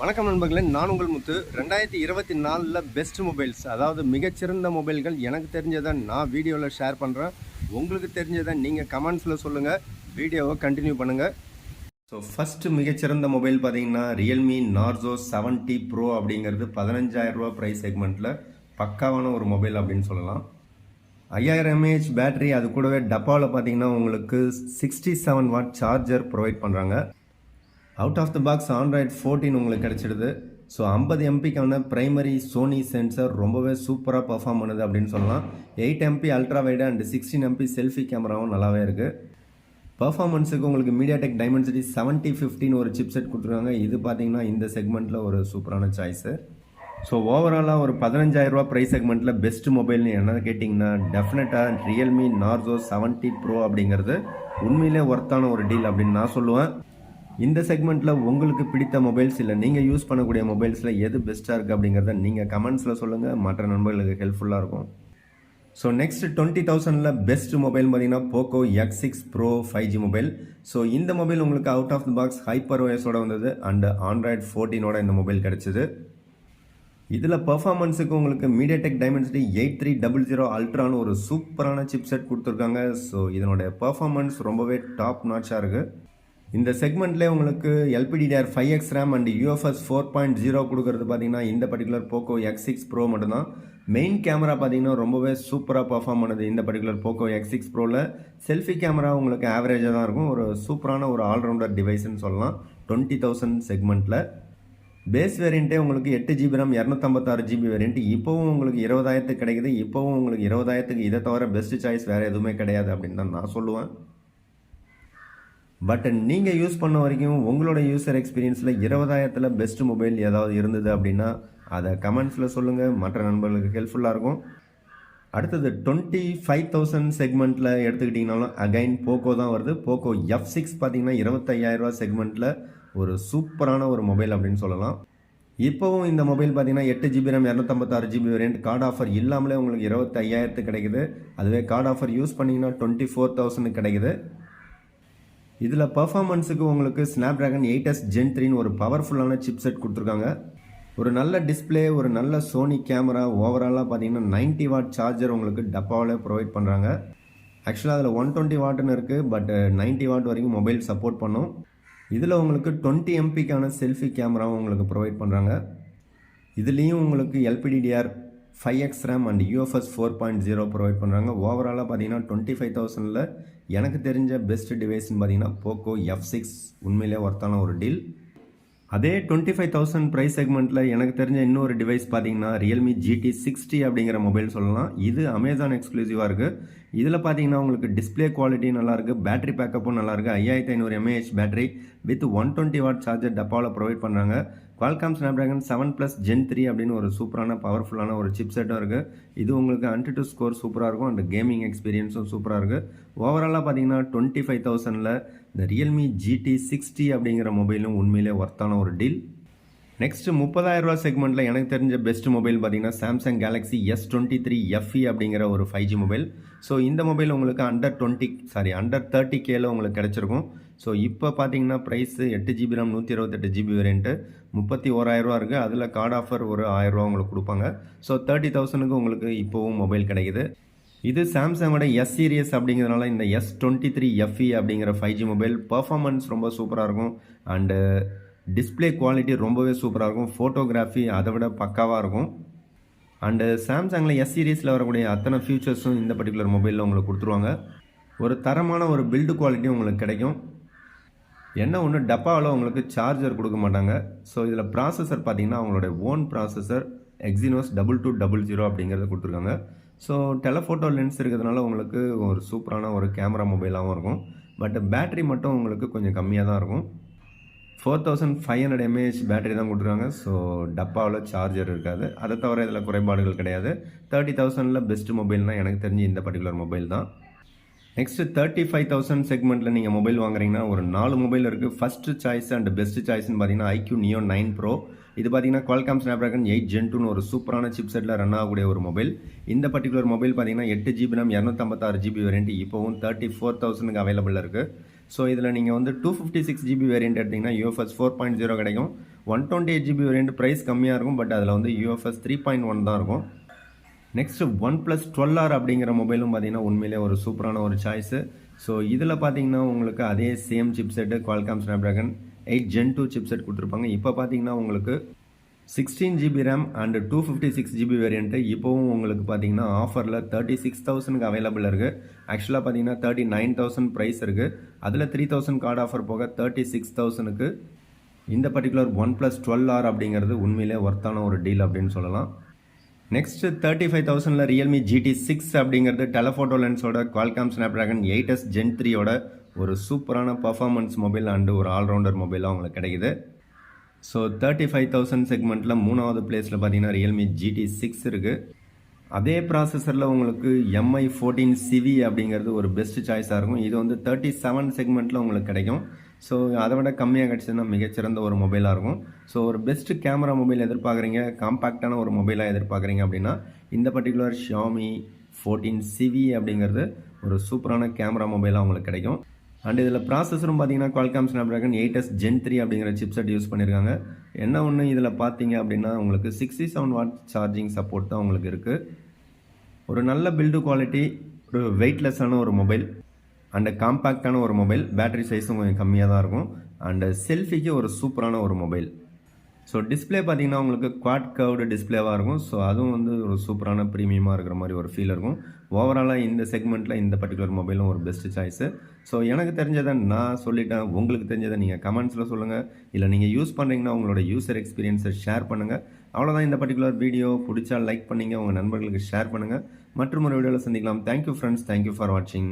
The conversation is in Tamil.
வணக்கம் நண்பர்களே நான் உங்கள் முத்து. ரெண்டாயிரத்தி இருபத்தி நாலில் பெஸ்ட் மொபைல்ஸ் அதாவது மிகச்சிறந்த மொபைல்கள் எனக்கு தெரிஞ்சதை நான் வீடியோவில் ஷேர் பண்ணுறேன் உங்களுக்கு தெரிஞ்சதை நீங்கள் கமெண்ட்ஸில் சொல்லுங்கள் வீடியோவை கண்டினியூ பண்ணுங்கள் ஸோ ஃபஸ்ட்டு மிகச்சிறந்த மொபைல் பார்த்தீங்கன்னா ரியல்மி நார்சோ செவன்ட்டி ப்ரோ அப்படிங்கிறது பதினஞ்சாயிரரூபா ப்ரைஸ் செக்மெண்ட்டில் பக்காவான ஒரு மொபைல் அப்படின்னு சொல்லலாம். ஐயாயிரம் எம்ஏஹெச் பேட்டரி அது கூடவே டப்பாவில் பார்த்தீங்கன்னா உங்களுக்கு sixty seven watt charger provide பண்ணுறாங்க out of the box Android fourteen உங்களுக்கு கிடச்சிடுது. ஸோ ஐம்பது எம்பிக்கான ப்ரைமரி சோனி சென்சர் ரொம்பவே சூப்பராக பர்ஃபார்ம் பண்ணுது அப்படின்னு சொல்லலாம். Eight MB ultra wide and sixteen MB selfie கேமராவும் நல்லாவே இருக்குது பர்ஃபார்மன்ஸுக்கு உங்களுக்கு மீடியாடெக் டைமென்சிட்டி செவன்ட்டி ஃபிஃப்டின் ஒரு சிப் செட் கொடுத்துருக்காங்க. இது பார்த்தீங்கன்னா இந்த செக்மெண்ட்டில் ஒரு சூப்பரான சாய்ஸு ஸோ ஓவராலாக ஒரு பதினஞ்சாயிரரூபா ப்ரைஸ் செக்மெண்ட்டில் பெஸ்ட் மொபைல்னு என்ன கேட்டிங்கன்னா டெஃபினட்டாக ரியல்மி நார்சோ செவன்ட்டி ப்ரோ அப்படிங்கிறது உண்மையிலே ஒர்த்தான ஒரு டீல் அப்படின்னு நான் சொல்லுவேன். இந்த செக்மெண்ட்டில் உங்களுக்கு பிடித்த மொபைல்ஸ் இல்லை நீங்கள் யூஸ் பண்ணக்கூடிய மொபைல்ஸில் எது பெஸ்ட்டாக இருக்குது அப்படிங்கிறத நீங்கள் கமெண்ட்ஸில் சொல்லுங்கள் மற்ற நண்பர்களுக்கு ஹெல்ப்ஃபுல்லாக இருக்கும். ஸோ நெக்ஸ்ட் டுவெண்ட்டி தௌசண்டில் பெஸ்ட் மொபைல் பார்த்தீங்கன்னா Poco X six pro five G mobile so இந்த மொபைல் உங்களுக்கு out of the box hyper ஓஎஸோட வந்தது அண்ட் ஆண்ட்ராய்ட் ஃபோர்டீனோட இந்த மொபைல் கிடச்சிது. இதில் பர்ஃபார்மன்ஸுக்கு உங்களுக்கு MediaTek dimensity eight three double zero அல்ட்ரான்னு ஒரு சூப்பரான சிப் செட் கொடுத்துருக்காங்க. ஸோ இதனுடைய பர்ஃபார்மன்ஸ் ரொம்பவே டாப் நாச்சாக இருக்குது இந்த செக்மெண்ட்லேயே உங்களுக்கு LPDR five X RAM and UFS four point zero கொடுக்குறது பார்த்தீங்கன்னா இந்த particular Poco X six pro மட்டும்தான். மெயின் கேமரா பார்த்தீங்கன்னா ரொம்பவே சூப்பராக பர்ஃபார்ம் பண்ணுது இந்த பர்டிகுலர் போக்கோ எக்ஸ் சிக்ஸ் ப்ரோவில் செல்ஃபி கேமரா உங்களுக்கு ஆவரேஜாக தான் இருக்கும். ஒரு சூப்பரான ஒரு ஆல்ரவுண்டர் டிவைஸ்னு சொல்லலாம். டுவெண்ட்டி தௌசண்ட் செக்மெண்ட்டில் பேஸ் வேரியண்ட்டே உங்களுக்கு எட்டு ஜிபி ரேம் இரநூத்தம்பத்தாறு ஜிபி வேரியண்ட் இப்போவும் உங்களுக்கு இருபதாயிரத்துக்கு கிடைக்குது. இப்போவும் உங்களுக்கு இருபதாயிரத்துக்கு இதை தவிர பெஸ்ட் சாய்ஸ் வேறு எதுவுமே கிடையாது அப்படின்னு தான் நான் சொல்லுவேன். பட் நீங்கள் யூஸ் பண்ண வரைக்கும் உங்களோட யூசர் எக்ஸ்பீரியன்ஸில் இருபதாயிரத்தில் பெஸ்ட் மொபைல் ஏதாவது இருந்தது அப்படின்னா அதை கமெண்ட்ஸில் சொல்லுங்கள் மற்ற நண்பர்களுக்கு ஹெல்ப்ஃபுல்லாக இருக்கும். அடுத்தது டுவெண்ட்டி ஃபைவ் தௌசண்ட் செக்மெண்ட்டில் எடுத்துக்கிட்டிங்கனாலும் அகைன் போக்கோ தான் வருது. போக்கோ எஃப் சிக்ஸ் பார்த்தீங்கன்னா இருபத்தையாயிரரூவா செக்மெண்ட்டில் ஒரு சூப்பரான ஒரு மொபைல் அப்படின்னு சொல்லலாம். இப்போவும் இந்த மொபைல் பார்த்தீங்கன்னா எட்டு ஜிபி ரேம் இரநூத்தம்பத்தாறு ஜிபி வேரியன்ட் கார்டு ஆஃபர் இல்லாமலே உங்களுக்கு இருபத்தையாயிரத்து கிடைக்குது. அதுவே கார்டு ஆஃபர் யூஸ் பண்ணிங்கன்னா டுவெண்ட்டி ஃபோர் தௌசண்ட்க்கு கிடைக்குது. இதில் பர்ஃபார்மன்ஸுக்கு உங்களுக்கு Snapdragon eight S gen த்ரீன்னு ஒரு பவர்ஃபுல்லான சிப் செட் கொடுத்துருக்காங்க. ஒரு நல்ல டிஸ்பிளே ஒரு நல்ல சோனி கேமரா ஓவராலாக பார்த்தீங்கன்னா நைன்ட்டி வாட் சார்ஜர் உங்களுக்கு டப்பாவிலே ப்ரொவைட் பண்ணுறாங்க ஆக்சுவலாக அதில் ஒன் டுவெண்ட்டி வாட்னு இருக்குது பட் நைன்ட்டி வாட் வரைக்கும் மொபைல் சப்போர்ட் பண்ணும். இதில் உங்களுக்கு டுவெண்ட்டி எம்பிக்கான செல்ஃபி கேமராவும் உங்களுக்கு ப்ரொவைட் பண்ணுறாங்க இதுலேயும் உங்களுக்கு LPDDR five X RAM and UFS four point zero provide பண்ணுறாங்க ஓவராலாக பார்த்தீங்கன்னா டுவெண்ட்டி ஃபைவ் தௌசண்டில் எனக்கு தெரிஞ்ச பெஸ்ட் டிவைஸ்னு பார்த்தீங்கன்னா போக்கோ எஃப் சிக்ஸ் உண்மையிலே ஒர்த்தான ஒரு டீல் அதே டுவெண்ட்டி ஃபைவ் தௌசண்ட் ப்ரைஸ் செக்மெண்ட்டில் எனக்கு தெரிஞ்ச இன்னொரு டிவைஸ் பார்த்தீங்கன்னா ரியல்மி ஜிடி சிக்ஸ்டி அப்படிங்கிற மொபைல் சொல்லலாம். இது அமேசான் எக்ஸ்க்ளூசிவாக இருக்குது இதில் பார்த்தீங்கன்னா உங்களுக்கு டிஸ்பிளே குவாலிட்டி நல்லாயிருக்கு பேட்டரி பேக்கப்பும் நல்லாயிருக்கு ஐயாயிரத்தி ஐநூறு mAh battery with one twenty watt charger டப்பாவில் ப்ரொவைட் பண்ணுறாங்க Qualcomm Snapdragon seven plus gen three அப்படின்னு ஒரு சூப்பரான பவர்ஃபுல்லான ஒரு சிப் செட்டும் இருக்குது இது உங்களுக்கு அன்டி டூ ஸ்கோர் சூப்பராக இருக்கும். அண்ட் கேமிங் எக்ஸ்பீரியன்ஸும் சூப்பராக இருக்குது ஓவராலாக பார்த்தீங்கன்னா டுவெண்ட்டி ஃபைவ் தௌசண்டில் இந்த ரியல்மி ஜிடி சிக்ஸ்டி அப்படிங்கிற மொபைலும் உண்மையிலே ஒர்த்தான ஒரு டீல் நெக்ஸ்ட் முப்பதாயிரரூவா செக்மெண்ட்டில் எனக்கு தெரிஞ்ச பெஸ்ட் மொபைல் பார்த்தீங்கன்னா Samsung Galaxy S twenty three FE அப்படிங்கிற ஒரு ஃபைவ் ஜி மொபைல் ஸோ இந்த மொபைல் உங்களுக்கு under twenty sorry under thirty கேல உங்களுக்கு கிடச்சிருக்கும். ஸோ இப்போ பார்த்தீங்கன்னா ப்ரைஸு எட்டு ஜிபி ரேம் நூற்றி இருபத்தெட்டு ஜிபி வேரியன்ட்டு முப்பத்தி ஓராயிரரூவா இருக்குது அதில் கார்டு ஆஃபர் ஒரு ஆயிரரூவா உங்களுக்கு கொடுப்பாங்க. ஸோ தேர்ட்டி தௌசண்ட்க்கு உங்களுக்கு இப்போவும் மொபைல் கிடைக்குது. இது சாம்சங்கோட எஸ் சீரியஸ் அப்படிங்கிறதுனால இந்த எஸ் டுவெண்ட்டி த்ரீ எஃப்இ அப்படிங்கிற ஃபைவ் ஜி மொபைல் பர்ஃபார்மன்ஸ் ரொம்ப சூப்பராக இருக்கும். அண்டு டிஸ்பிளே குவாலிட்டி ரொம்பவே சூப்பராக இருக்கும். ஃபோட்டோகிராஃபி அதை விட பக்காவாக இருக்கும். அண்டு சாம்சங்கில் எஸ் சீரீஸில் வரக்கூடிய அத்தனை ஃபியூச்சர்ஸும் இந்த பர்டிகுலர் மொபைலில் உங்களுக்கு கொடுத்துருவாங்க. ஒரு தரமான ஒரு பில்டு குவாலிட்டியும் உங்களுக்கு கிடைக்கும். என்ன ஒன்று டப்பாவில் உங்களுக்கு சார்ஜர் கொடுக்க மாட்டாங்க. ஸோ இதில் ப்ராசஸர் பார்த்தீங்கன்னா அவங்களுடைய own processor Exynos double two double zero அப்படிங்கிறத கொடுத்துருக்காங்க. ஸோ டெலஃபோட்டோ லென்ஸ் இருக்கிறதுனால உங்களுக்கு ஒரு சூப்பரான ஒரு கேமரா மொபைலாகவும் இருக்கும். பட் பேட்டரி மட்டும் உங்களுக்கு கொஞ்சம் கம்மியாக தான் இருக்கும். Four thousand five hundred mAh battery தான் கொடுத்துருக்காங்க. ஸோ டப்பாவில் சார்ஜர் இருக்காது. அதை தவிர இதில் குறைபாடுகள் கிடையாது. தேர்ட்டி தௌசண்டில் பெஸ்ட் மொபைல்னால் எனக்கு தெரிஞ்சு இந்த பர்டிகுலர் மொபைல் தான். நெக்ஸ்ட் தேர்ட்டி ஃபைவ் தௌசண்ட் செக்மெண்ட்டில் நீங்கள் மொபைல் வாங்குறீங்கன்னா ஒரு நாலு மொபைல் இருக்குது ஃபஸ்ட்டு சாய்ஸ் அண்ட் பெஸ்ட் சாய்ஸ்னு பார்த்தீங்கன்னா ஐக்யூ நியோ நைன் ப்ரோ இது பார்த்தீங்கன்னா குவால்காம் ஸ்னாப்ட்ராகன் எயிட் ஜென்டூன்னு ஒரு சூப்பரான சிப் செட்டில் ரன் ஆகக்கூடிய ஒரு மொபைல் இந்த பர்டிகுலர் மொபைல் பார்த்தீங்கன்னா எட்டு ஜிபி நம்ம இரநூத்தம்பத்தாறு ஜிபி வேரியன்ட் இப்போவும் தேர்ட்டி ஃபோர் தௌசண்ட்க்கு அவைலபிள் இருக்குது ஸோ இதில் நீங்கள் வந்து two fifty six GB variant எடுத்திங்கன்னா யூஎஃப்எஸ் ஃபோர் பாயிண்ட் ஜீரோ கிடைக்கும். One twenty eight GB variant price கம்மியாக இருக்கும் பட் அதில் வந்து யூஎஃப்எஸ் த்ரீ பாயிண்ட் ஒன் தான் இருக்கும். Next OnePlus twelve R அப்படிங்கிற மொபைலும் பார்த்தீங்கன்னா உண்மையிலே ஒரு சூப்பரான ஒரு சாய்ஸு ஸோ இதில் பார்த்தீங்கன்னா உங்களுக்கு அதே same chip set Qualcomm Snapdragon eight gen two chip set கொடுத்துருப்பாங்க. இப்போ பார்த்தீங்கன்னா உங்களுக்கு sixteen GB RAM and two fifty six GB variant இப்போவும் உங்களுக்கு பார்த்தீங்கன்னா ஆஃபரில் தேர்ட்டி சிக்ஸ் தௌசண்ட்க்கு அவைலபிள் இருக்குது ஆக்சுவலாக பார்த்தீங்கன்னா தேர்ட்டி நைன் தௌசண்ட் ப்ரைஸ் இருக்குது அதில் த்ரீ தௌசண்ட் கார்டு ஆஃபர் போக தேர்ட்டி சிக்ஸ் தௌசண்ட்க்கு இந்த particular OnePlus twelve R அப்படிங்கிறது உண்மையிலே ஒர்த்தான ஒரு டீல் அப்படின்னு சொல்லலாம். நெக்ஸ்ட் தேர்ட்டி ஃபைவ் தௌசண்டில் ரியல்மி ஜிடி சிக்ஸ் அப்படிங்கிறது telephoto லென்ஸோட Qualcomm Snapdragon eight S gen த்ரீயோட ஒரு சூப்பரான பர்ஃபார்மன்ஸ் மொபைல் அண்டு ஒரு ஆல்ரவுண்டர் மொபைலாக உங்களுக்கு கிடைக்குது. ஸோ தேர்ட்டி ஃபைவ் தௌசண்ட் செக்மெண்ட்டில் மூணாவது பிளேஸில் பார்த்தீங்கன்னா ரியல்மி ஜிடி சிக்ஸ் இருக்குது அதே ப்ராசஸரில் உங்களுக்கு எம்ஐ ஃபோர்டீன் சிவி அப்படிங்கிறது ஒரு பெஸ்ட் சாய்ஸாக இருக்கும். இது வந்து தேர்ட்டி செவன் செக்மெண்ட்டில் உங்களுக்கு கிடைக்கும். ஸோ அதை விட கம்மியாக கிடச்சதுன்னா மிகச்சிறந்த ஒரு மொபைலாக இருக்கும். ஸோ ஒரு பெஸ்ட்டு கேமரா மொபைல் எதிர்பார்க்குறீங்க காம்பேக்டான ஒரு மொபைலாக எதிர்பார்க்குறீங்க அப்படின்னா இந்த பர்டிகுலர் ஷாமி ஃபோர்டீன் சிவி அப்படிங்கிறது ஒரு சூப்பரான கேமரா மொபைலாக உங்களுக்கு கிடைக்கும். அண்ட் இதில் ப்ராசஸரும் பார்த்தீங்கன்னா Qualcomm Snapdragon eight S gen three அப்படிங்கிற சிப்செட் யூஸ் பண்ணியிருக்காங்க என்ன ஒன்று இதில் பார்த்தீங்க அப்படின்னா உங்களுக்கு sixty seven watt charging support தான் உங்களுக்கு இருக்குது ஒரு நல்ல பில்டு குவாலிட்டி ஒரு வெயிட்லெஸ்ஸான ஒரு மொபைல் அண்டு காம்பேக்டான ஒரு மொபைல் பேட்டரி சைஸும் கொஞ்சம் கம்மியாக தான் இருக்கும். அண்டு செல்ஃபிக்கு ஒரு சூப்பரான ஒரு மொபைல் ஸோ டிஸ்பிளே பார்த்தீங்கன்னா உங்களுக்கு குவாட் கர்வ்டு டிஸ்பிளேவாக இருக்கும். ஸோ அதுவும் வந்து ஒரு சூப்பரான ப்ரீமியமாக இருக்கிற மாதிரி ஒரு ஃபீல் இருக்கும். ஓவராலாக இந்த செக்மெண்ட்டில் இந்த பர்டிகுலர் மொபைலும் ஒரு பெஸ்ட் சாய்ஸு ஸோ எனக்கு தெரிஞ்சதை நான் சொல்லிட்டேன். உங்களுக்கு தெரிஞ்சதை நீங்கள் கமெண்ட்ஸில் சொல்லுங்கள் இல்லை நீங்கள் யூஸ் பண்ணுறீங்கன்னா உங்களோட யூசர் எக்ஸ்பீரியன்ஸை ஷேர் பண்ணுங்கள் அவ்வளோதான் இந்த பர்டிகுலர் வீடியோ பிடிச்சா லைக் பண்ணிங்க. உங்கள் நண்பர்களுக்கு ஷேர் பண்ணுங்கள் மற்றும் ஒரு வீடியோவில் சந்திக்கலாம். தேங்க்யூ ஃப்ரெண்ட்ஸ் தேங்க்யூ ஃபார் வாட்சிங்